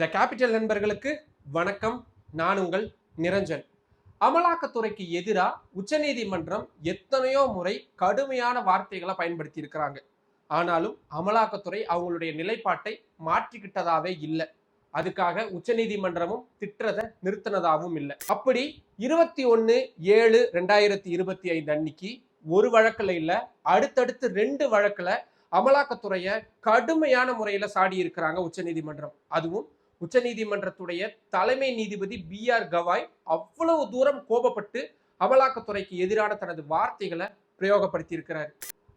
The capital நண்பர்களுக்கு வணக்கம். நான் உங்கள் நிரஞ்சன். அமலாக்கத்துறைக்கு எதிராக உச்சநீதிமன்றம் எத்தனையோ முறை கடுமையான வார்த்தைகளை பயன்படுத்தி இருக்கிறாங்க. ஆனாலும் அமலாக்கத்துறை அவங்களுடைய நிலைப்பாட்டை மாற்றிக்கிட்டதாவே இல்லை. அதுக்காக உச்சநீதிமன்றமும் திட்டுறதை நிறுத்தினதாகவும் இல்லை. அப்படி இருபத்தி ஒன்று ஏழு ரெண்டாயிரத்தி இருபத்தி ஐந்து அன்னைக்கு ஒரு வழக்கில் இல்லை அடுத்தடுத்து ரெண்டு வழக்கில் அமலாக்கத்துறையை கடுமையான முறையில் சாடி இருக்கிறாங்க உச்சநீதிமன்றம். அதுவும் உச்சநீதிமன்றத்துடைய தலைமை நீதிபதி பி ஆர் கவாய் அவ்வளவு தூரம் கோபப்பட்டு அமலாக்கத்துறைக்கு எதிரான தனது வார்த்தைகளை பிரயோகப்படுத்தியிருக்கிறார்.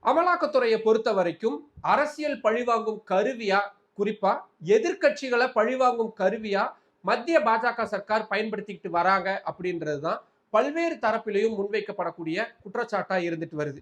அமலாக்கத்துறையை பொறுத்த வரைக்கும் அரசியல் பழிவாங்கும் கருவியா? குறிப்பா எதிர்க்கட்சிகளை பழிவாங்கும் கருவியா? மத்திய பாஜக சர்க்கார் பயன்படுத்திக்கிட்டு வராங்க அப்படின்றது தான் பல்வேறு தரப்பிலையும் முன்வைக்கப்படக்கூடிய குற்றச்சாட்டா இருந்துட்டு வருது.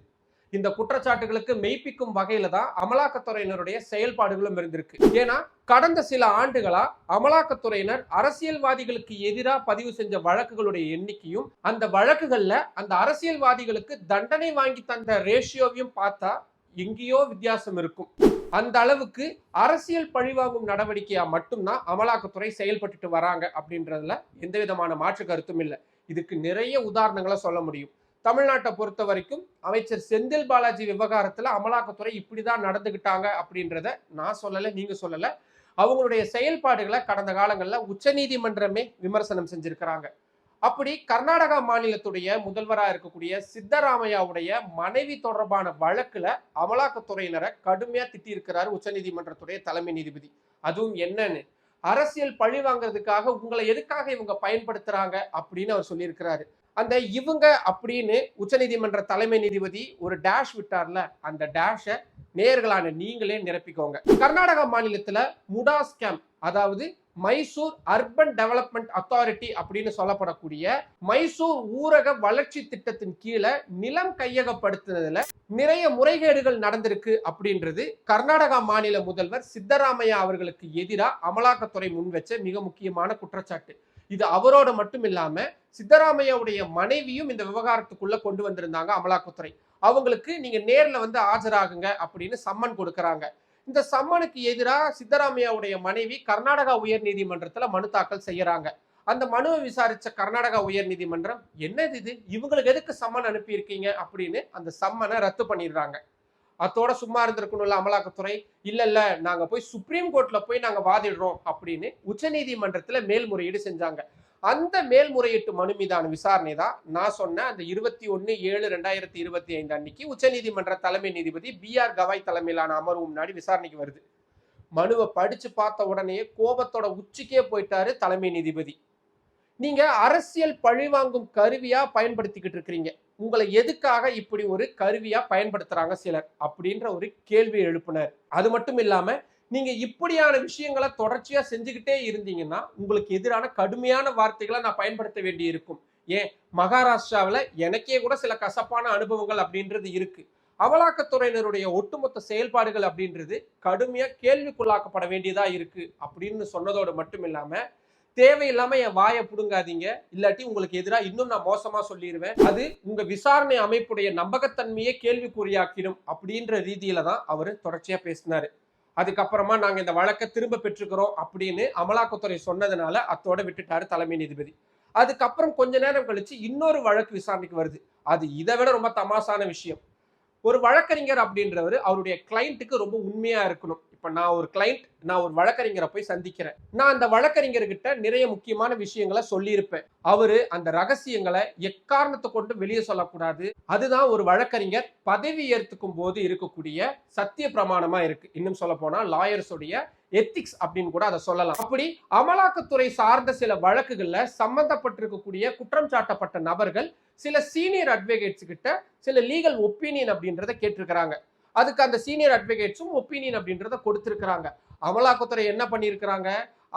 இந்த குற்றச்சாட்டுகளுக்கு மெய்ப்பிக்கும் வகையில தான் அமலாக்கத்துறையினருடைய செயல்பாடுகளும் இருந்திருக்கு. ஏன்னா கடந்த சில ஆண்டுகளா அமலாக்கத்துறையினர் அரசியல்வாதிகளுக்கு எதிராக பதிவு செஞ்ச வழக்குகளுடைய எண்ணிக்கையும் அந்த வழக்குகள்ல அந்த அரசியல்வாதிகளுக்கு தண்டனை வாங்கி தந்த ரேஷியோவையும் பார்த்தா எங்கேயோ வித்தியாசம் இருக்கும். அந்த அளவுக்கு அரசியல் பழிவாங்கும் நடவடிக்கையா மட்டும்தான் அமலாக்கத்துறை செயல்பட்டுட்டு வராங்க அப்படின்றதுல எந்த விதமான மாற்று கருத்தும் இல்லை. இதுக்கு நிறைய உதாரணங்களை சொல்ல முடியும். தமிழ்நாட்டை பொறுத்த வரைக்கும் அமைச்சர் செந்தில் பாலாஜி விவகாரத்தில் அமலாக்கத்துறை இப்படிதான் நடந்துக்கிட்டாங்க அப்படின்றத நான் சொல்லலை நீங்கள் சொல்லலை. அவங்களுடைய செயல்பாடுகளை கடந்த காலங்களில் உச்சநீதிமன்றமே விமர்சனம் செஞ்சுருக்கிறாங்க. அப்படி கர்நாடகா மாநிலத்துடைய முதல்வராக இருக்கக்கூடிய சித்தராமையாவுடைய மனைவி தொடர்பான வழக்கில் அமலாக்கத்துறையினரை கடுமையாக திட்டியிருக்கிறார் உச்சநீதிமன்றத்துடைய தலைமை நீதிபதி. அதுவும் என்னன்னு அரசியல் பழி வாங்குறதுக்காக உங்களை எதுக்காக இவங்க பயன்படுத்துறாங்க அப்படின்னு அவர் சொல்லியிருக்கிறாரு. அந்த இவங்க அப்படின்னு உச்சநீதிமன்ற தலைமை நீதிபதி ஒரு டேஷ் விட்டார்ல அந்த டேஷை நேர்களான நீங்களே நிரப்பிக்கோங்க. கர்நாடகா மாநிலத்தில் முடா ஸ்கேம் அதாவது மைசூர் அர்பன் டெவலப்மெண்ட் அத்தாரிட்டி அப்படின்னு சொல்லப்படக்கூடிய மைசூர் ஊரக வளர்ச்சி திட்டத்தின் கீழே நிலம் கையகப்படுத்துனதுல நிறைய முறைகேடுகள் நடந்திருக்கு அப்படின்றது கர்நாடகா மாநில முதல்வர் சித்தராமையா அவர்களுக்கு எதிராக அமலாக்கத்துறை முன்வச்ச மிக முக்கியமான குற்றச்சாட்டு. இது அவரோட மட்டும் இல்லாம சித்தராமையாவுடைய மனைவியும் இந்த விவகாரத்துக்குள்ள கொண்டு வந்திருந்தாங்க அமலாக்கத்துறை. அவங்களுக்கு நீங்க நேர்ல வந்து ஆஜராகுங்க அப்படின்னு சம்மன் கொடுக்கறாங்க. இந்த சம்மனுக்கு எதிராக சித்தராமையாவுடைய மனைவி கர்நாடகா உயர் நீதிமன்றத்துல மனு தாக்கல் செய்யறாங்க. அந்த மனுவை விசாரிச்ச கர்நாடகா உயர் நீதிமன்றம் என்னது இது? இவங்களுக்கு எதுக்கு சம்மன் அனுப்பியிருக்கீங்க? அப்படின்னு அந்த சம்மனை ரத்து பண்ணிடுறாங்க. அத்தோட சும்மா இருந்திருக்கணும்ல அமலாக்கத்துறை? இல்ல இல்ல நாங்க போய் சுப்ரீம் கோர்ட்ல போய் நாங்க வாதிடுறோம் அப்படின்னு உச்சநீதிமன்றத்துல மேல்முறையீடு செஞ்சாங்க. அந்த மேல்முறையீட்டு மனு மீதான விசாரணை தான் நான் சொன்ன அந்த இருபத்தி ஒன்னு ஏழு ரெண்டாயிரத்தி இருபத்தி ஐந்து அன்னைக்கு உச்சநீதிமன்ற தலைமை நீதிபதி பி ஆர் கவாய் தலைமையிலான அமர்வு முன்னாடி விசாரணைக்கு வருது. மனுவை படிச்சு பார்த்த உடனே கோபத்தோட உச்சிக்கே போயிட்டாரு தலைமை நீதிபதி. நீங்க அரசியல் பழிவாங்கும் கருவியா பயன்படுத்திக்கிட்டு இருக்கிறீங்க. உங்களை எதுக்காக இப்படி ஒரு கருவியா பயன்படுத்துறாங்க சிலர் அப்படின்ற ஒரு கேள்வி எழுப்பினர். அது மட்டும் இல்லாம நீங்க இப்படியான விஷயங்களை தொடர்ச்சியா செஞ்சுக்கிட்டே இருந்தீங்கன்னா உங்களுக்கு எதிரான கடுமையான வார்த்தைகளை நான் பயன்படுத்த வேண்டி இருக்கும் ஏன்? மகாராஷ்டிராவில் எனக்கே கூட சில கசப்பான அனுபவங்கள் அப்படின்றது இருக்கு. அமலாக்கத்துறையினருடைய ஒட்டுமொத்த செயல்பாடுகள் அப்படின்றது கடுமையா கேள்விக்குள்ளாக்கப்பட வேண்டியதா இருக்கு அப்படின்னு சொன்னதோடு மட்டும் இல்லாம தேவையில்லாம என் வாயை புடுங்காதீங்க. இல்லாட்டி உங்களுக்கு எதிராக இன்னும் நான் மோசமா சொல்லிடுவேன் அது உங்க விசாரணை அமைப்புடைய நம்பகத்தன்மையே கேள்விக்குறியாக்கிடும் அப்படின்ற ரீதியில தான் அவர் தொடர்ச்சியா பேசினாரு. அதுக்கப்புறமா நாங்க இந்த வழக்கை திரும்ப பெற்றுக்கிறோம் அப்படின்னு அமலாக்கத்துறை சொன்னதுனால அத்தோட விட்டுட்டாரு தலைமை நீதிபதி. அதுக்கப்புறம் கொஞ்ச நேரம் கழிச்சு இன்னொரு வழக்கு விசாரணைக்கு வருது. அது இதை விட ரொம்ப தமாசான விஷயம். ஒரு வழக்கறிஞர் அப்படின்றவர் அவருடைய கிளைண்ட்டுக்கு ரொம்ப உண்மையா இருக்கணும். இப்ப நான் ஒரு கிளைண்ட் நான் ஒரு வழக்கறிஞரை போய் சந்திக்கிறேன். நான் அந்த வழக்கறிஞர்கிட்ட நிறைய முக்கியமான விஷயங்களை சொல்லியிருப்பேன். அவரு அந்த ரகசியங்களை எக்காரணத்தை கொண்டு வெளியே சொல்லக்கூடாது. அதுதான் ஒரு வழக்கறிஞர் பதவி ஏற்றுக்கும் போது இருக்கக்கூடிய சத்திய பிரமாணமா இருக்கு. இன்னும் சொல்ல போனா லாயர்ஸுடைய எத்திக்ஸ் அப்படின்னு கூட அதை சொல்லலாம். அப்படி அமலாக்கத்துறை சார்ந்த சில வழக்குகள்ல சம்பந்தப்பட்டிருக்கக்கூடிய குற்றம் சாட்டப்பட்ட நபர்கள் சில சீனியர் அட்வொகேட்ஸ் கிட்ட சில லீகல் ஒப்பீனியன் அப்படின்றத கேட்டிருக்கிறாங்க. அதுக்கு அந்த சீனியர் அட்வொகேட்ஸும் ஒப்பீனியன் அப்படின்றத கொடுத்திருக்கிறாங்க. அமலாக்கத்துறை என்ன பண்ணியிருக்கிறாங்க?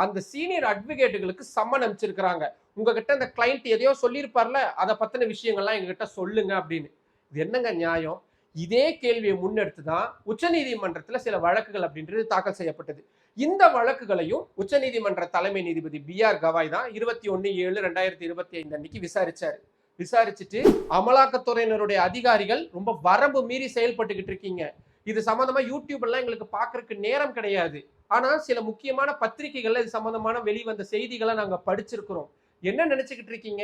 அந்த சீனியர் அட்வொகேட்டுகளுக்கு சம்மன் அனுப்பிச்சிருக்கிறாங்க. உங்ககிட்ட இந்த கிளைண்ட் எதையோ சொல்லியிருப்பார்ல அதை பத்தின விஷயங்கள்லாம் எங்ககிட்ட சொல்லுங்க அப்படின்னு. இது என்னங்க நியாயம்? இதே கேள்வியை முன்னெடுத்து தான் உச்சநீதிமன்றத்தில் சில வழக்குகள் அப்படின்றது தாக்கல் செய்யப்பட்டது. இந்த வழக்குகளையும் உச்சநீதிமன்ற தலைமை நீதிபதி பி ஆர் கவாய் தான் இருபத்தி ஒன்று ஏழு ரெண்டாயிரத்தி இருபத்தி ஐந்து அன்னைக்கு விசாரிச்சாரு. விசாரிச்சுட்டு அமலாக்கத்துறையினருடைய அதிகாரிகள் ரொம்ப வரம்பு மீறி செயல்பட்டுக்கிட்டு இருக்கீங்க. இது சம்மந்தமா யூடியூப்லாம் எங்களுக்கு பாக்குறதுக்கு நேரம் கிடையாது. ஆனா சில முக்கியமான பத்திரிகைகள்ல இது சம்மந்தமான வெளிவந்த செய்திகளை நாங்க படிச்சிருக்கிறோம். என்ன நினைச்சுக்கிட்டு இருக்கீங்க?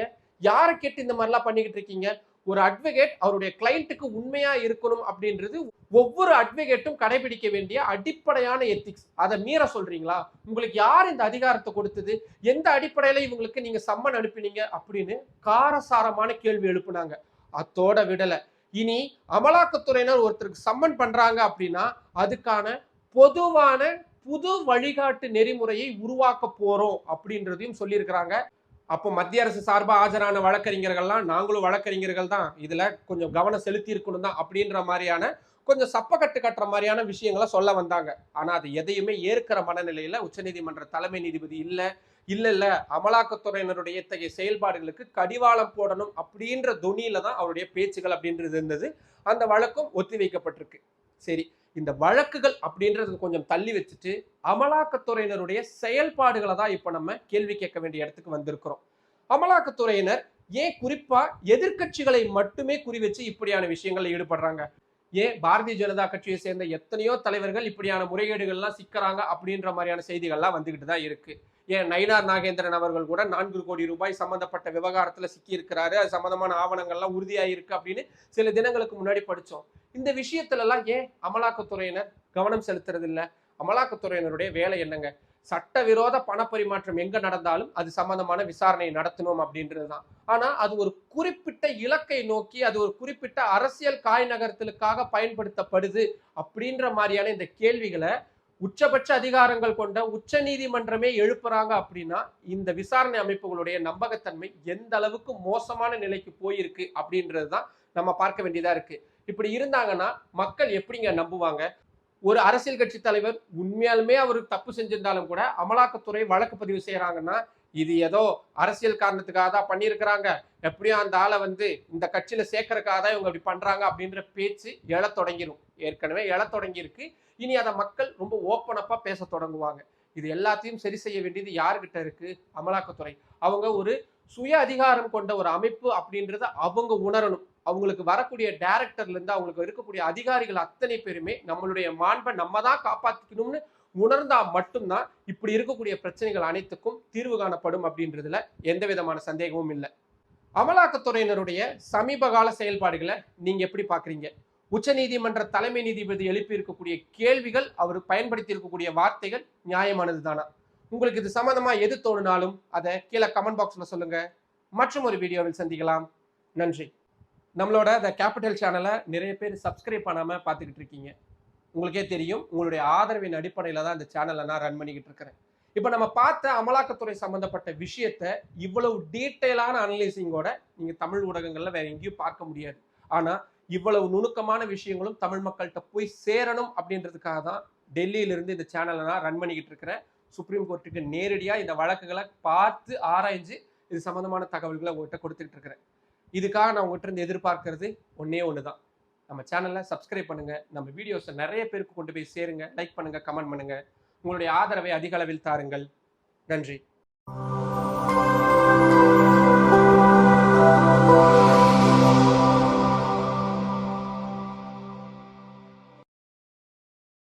யாரை கேட்டு இந்த மாதிரிலாம் பண்ணிக்கிட்டு இருக்கீங்க? ஒரு அட்வொகேட் அவருடைய கிளைண்ட்டுக்கு உண்மையா இருக்கணும் அப்படின்றது ஒவ்வொரு அட்வொகேட்டும் கடைபிடிக்க வேண்டிய அடிப்படையான எத்திக்ஸ் அதை மீற சொல்றீங்களா? உங்களுக்கு யார் இந்த அதிகாரத்தை கொடுத்தது? எந்த அடிப்படையில இவங்களுக்கு நீங்க சம்மன் அனுப்பினீங்க அப்படின்னு காரசாரமான கேள்வி எழுப்புனாங்க. அத்தோட விடல. இனி அமலாக்கத்துறையினர் ஒருத்தருக்கு சம்மன் பண்றாங்க அப்படின்னா அதுக்கான பொதுவான புது வழிகாட்டு நெறிமுறையை உருவாக்க போறோம் அப்படின்றதையும் சொல்லியிருக்கிறாங்க. அப்போ மத்திய அரசு சார்பாக ஆஜரான வழக்கறிஞர்கள்லாம் நாங்களும் வழக்கறிஞர்கள் தான் இதில் கொஞ்சம் கவனம் செலுத்தி இருக்கணும் தான் அப்படின்ற மாதிரியான கொஞ்சம் சப்பக்கட்டு கட்டுற மாதிரியான விஷயங்களை சொல்ல வந்தாங்க. ஆனால் அது எதையுமே ஏற்கிற மனநிலையில் உச்சநீதிமன்ற தலைமை நீதிபதி இல்லை இல்லை இல்லை அமலாக்கத்துறையினருடைய இத்தகைய செயல்பாடுகளுக்கு கடிவாளம் போடணும் அப்படின்ற துணியில தான் அவருடைய பேச்சுகள் அப்படின்றது இருந்தது. அந்த வழக்கும் ஒத்திவைக்கப்பட்டிருக்கு. சரி இந்த வழக்குகள் அப்படின்றது கொஞ்சம் தள்ளி வச்சுட்டு அமலாக்கத்துறையினருடைய செயல்பாடுகளை தான் இப்போ நம்ம கேள்வி கேட்க வேண்டிய இடத்துக்கு வந்திருக்கிறோம். அமலாக்கத்துறையினர் ஏன் குறிப்பா எதிர்க்கட்சிகளை மட்டுமே குறி வச்சு இப்படியான விஷயங்களில் ஈடுபடுறாங்க? ஏன் பாரதிய ஜனதா கட்சியை சேர்ந்த எத்தனையோ தலைவர்கள் இப்படியான முறைகேடுகள்லாம் சிக்கிறாங்க அப்படின்ற மாதிரியான செய்திகள்லாம் வந்துகிட்டு தான் இருக்கு. ஏன் நயினார் நாகேந்திரன் அவர்கள் கூட நான்கு கோடி ரூபாய் சம்பந்தப்பட்ட விவகாரத்தில் சிக்கியிருக்கிறாரு. அது சம்பந்தமான ஆவணங்கள்லாம் உறுதியாயிருக்கு அப்படின்னு சில தினங்களுக்கு முன்னாடி படித்தோம் இந்த விஷயத்துலலாம் ஏன் அமலாக்கத்துறையினர் கவனம் செலுத்துறதில்லை? அமலாக்கத்துறையினருடைய வேலை என்னங்க? சட்டவிரோத பணப்பரிமாற்றம் எங்க நடந்தாலும் அது சம்பந்தமான விசாரணை நடத்தணும் அப்படின்றது தான் ஆனா அது ஒரு குறிப்பிட்ட இலக்கை நோக்கி அது ஒரு குறிப்பிட்ட அரசியல் காய் நகர்த்தலுக்காக பயன்படுத்தப்படுது அப்படின்ற மாதிரியான இந்த கேள்விகளை உச்சபட்ச அதிகாரங்கள் கொண்ட உச்ச நீதிமன்றமே எழுப்புறாங்க அப்படின்னா இந்த விசாரணை அமைப்புகளுடைய நம்பகத்தன்மை எந்த அளவுக்கு மோசமான நிலைக்கு போயிருக்கு அப்படின்றது தான் நம்ம பார்க்க வேண்டியதா இருக்கு. இப்படி இருந்தாங்கன்னா மக்கள் எப்படிங்க நம்புவாங்க? ஒரு அரசியல் கட்சி தலைவர் உண்மையாலுமே அவர் தப்பு செஞ்சிருந்தாலும் கூட அமலாக்கத்துறை வழக்கு பதிவு செய்யறாங்கன்னா இது ஏதோ அரசியல் காரணத்துக்காக தான் பண்ணியிருக்கிறாங்க. எப்படியும் அந்த ஆளை வந்து இந்த கட்சியில சேர்க்கறதுக்காக தான் இவங்க இப்படி பண்றாங்க அப்படின்ற பேச்சு எழத் தொடங்கிரும். ஏற்கனவே எழத் தொடங்கியிருக்கு. இனி அதை மக்கள் ரொம்ப ஓப்பனப்பா பேச தொடங்குவாங்க. இது எல்லாத்தையும் சரி செய்ய வேண்டியது யாருக்கிட்ட இருக்கு? அமலாக்கத்துறை. அவங்க ஒரு சுய அதிகாரம் கொண்ட ஒரு அமைப்பு அப்படின்றத அவங்க உணரணும். அவங்களுக்கு வரக்கூடிய டைரக்டர்ல இருந்து அவங்களுக்கு இருக்கக்கூடிய அதிகாரிகள் அத்தனை பேருமே நம்மளுடைய மாண்பை நம்ம தான் காப்பாத்திக்கணும்னு உணர்ந்தா மட்டும்தான் இப்படி இருக்கக்கூடிய பிரச்சனைகள் அனைத்துக்கும் தீர்வு காணப்படும் அப்படின்றதுல எந்த விதமான சந்தேகமும் இல்லை. அமலாக்கத்துறையினருடைய சமீப கால செயல்பாடுகளை நீங்க எப்படி பாக்குறீங்க உச்சநீதிமன்ற தலைமை நீதிபதி எழுப்பியிருக்கக்கூடிய கேள்விகள் அவர் பயன்படுத்தி இருக்கக்கூடிய வார்த்தைகள் நியாயமானது தானா உங்களுக்கு இது சம்மந்தமாக எது தோணுனாலும் அதை கீழே கமெண்ட் பாக்ஸில் சொல்லுங்க. மற்றும் ஒரு வீடியோவில் சந்திக்கலாம். நன்றி. நம்மளோட த கேபிட்டல் சேனலை நிறைய பேர் சப்ஸ்கிரைப் பண்ணாமல் பார்த்துக்கிட்டு இருக்கீங்க. உங்களுக்கே தெரியும் உங்களுடைய ஆதரவின் அடிப்படையில் தான் இந்த சேனலை நான் ரன் பண்ணிக்கிட்டு இருக்கிறேன். இப்போ நம்ம பார்த்த அமலாக்கத்துறை சம்பந்தப்பட்ட விஷயத்தை இவ்வளவு டீட்டெயிலான அனலைசிங்கோட நீங்கள் தமிழ் ஊடகங்களில் வேற எங்கேயும் பார்க்க முடியாது. ஆனால் இவ்வளவு நுணுக்கமான விஷயங்களும் தமிழ் மக்கள்கிட்ட போய் சேரணும் அப்படின்றதுக்காக தான் டெல்லியிலிருந்து இந்த சேனலை நான் ரன் பண்ணிக்கிட்டு இருக்கிறேன். சுப்ரீம் கோர்ட்டுக்கு நேரடியாக இந்த வழக்குகளை பார்த்து ஆராய்ஞ்சு இது சம்மந்தமான தகவல்களை உங்கள்கிட்ட கொடுத்துட்டு இருக்கிறேன். இதுக்காக நான் உங்கள்கிட்ட இருந்து எதிர்பார்க்கறது ஒன்றே ஒன்று தான் நம்ம சேனலை சப்ஸ்கிரைப் பண்ணுங்கள் நம்ம வீடியோஸை நிறைய பேருக்கு கொண்டு போய் சேருங்க. லைக் பண்ணுங்கள் கமெண்ட் பண்ணுங்கள் உங்களுடைய ஆதரவை அதிக அளவில் தாருங்கள். நன்றி.